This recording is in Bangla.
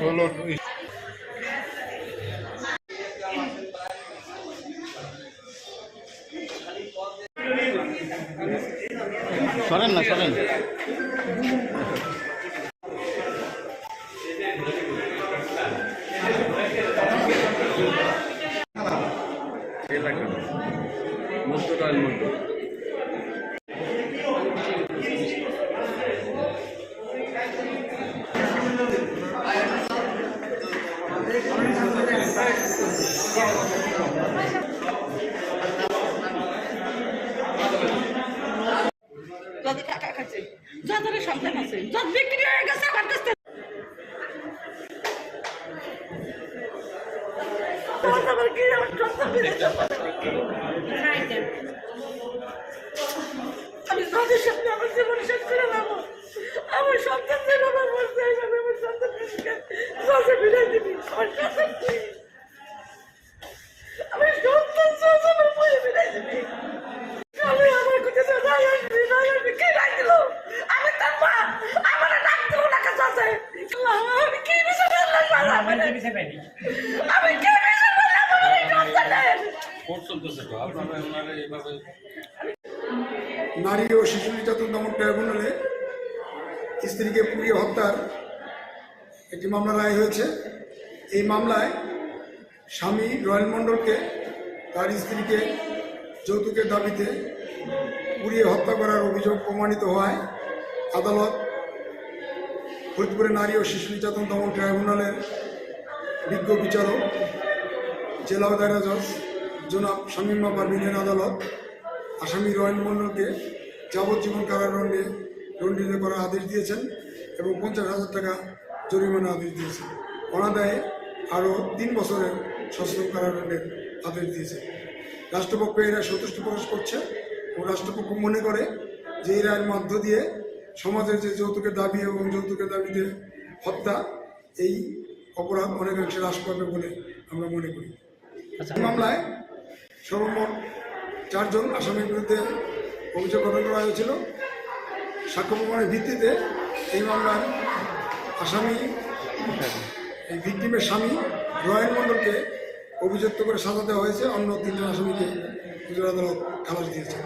হলো সরেন না সরেন। যত টাকা খাচ্ছে যত সন্তান আছে যত আমি তাদের সামনে আমার জীবন শেষ করে নেব আমার সন্তান যেভাবে বলছে এইভাবে আমার সন্তান কাছে বিদায় দিবি আমার সন্তান তুই আমার সন্তান সন্তানের বলে বিদায় দিবি আমি আমার কাছে যাই আসবি যাই আসবি কে দিল আমি তার মা আমার ডাক দিল না কাছে আছে আমি কি বিষয় আমি কি নারী ও শিশু নির্যাতন দমন ট্রাইব্যুনালে স্ত্রীকে পুড়িয়ে হত্যার একটি মামলা রায় হয়েছে। এই মামলায় স্বামী রয়্যাল মণ্ডলকে, তার স্ত্রীকে যৌতুকের দাবিতে পুড়িয়ে হত্যা করার অভিযোগ প্রমাণিত হওয়ায় আদালত ফরিদপুরে নারী ও শিশু নির্যাতন দমন ট্রাইব্যুনালের বিজ্ঞ বিচারক জেলা দায়রা জজ জনাব শামীমা পারভিনের আদালত, আসামি রয়্যাল মন্ডলকে যাবজ্জীবন কারাদণ্ডে দণ্ডিত করার আদেশ দিয়েছেন এবং পঞ্চাশ হাজার টাকা জরিমানা আদেশ দিয়েছেন। অনাদায়ে আরও তিন বছরের সশ্রম কারাদণ্ডের আদেশ দিয়েছে রাষ্ট্রপক্ষ এরা সন্তুষ্ট প্রকাশ করছে ও রাষ্ট্রপক্ষ মনে করে যে এই রায়ের মধ্য দিয়ে সমাজের যে যৌতুকের দাবি এবং যৌতুকের দাবিতে হত্যা, এই অপরাধ অনেকাংশে হ্রাস পাবে বলে আমরা মনে করি। মামলায় সর্বমোট চারজন আসামির বিরুদ্ধে অভিযোগ গঠন করা হয়েছিল। সাক্ষ্য প্রমাণের ভিত্তিতে এই মামলার আসামি, এই ভিকটিমের স্বামী রয়েল মণ্ডলকে অভিযুক্ত করে সাজা দেওয়া হয়েছে। অন্য তিনজন আসামিকে গুজরাট আদালত খালাস দিয়েছে।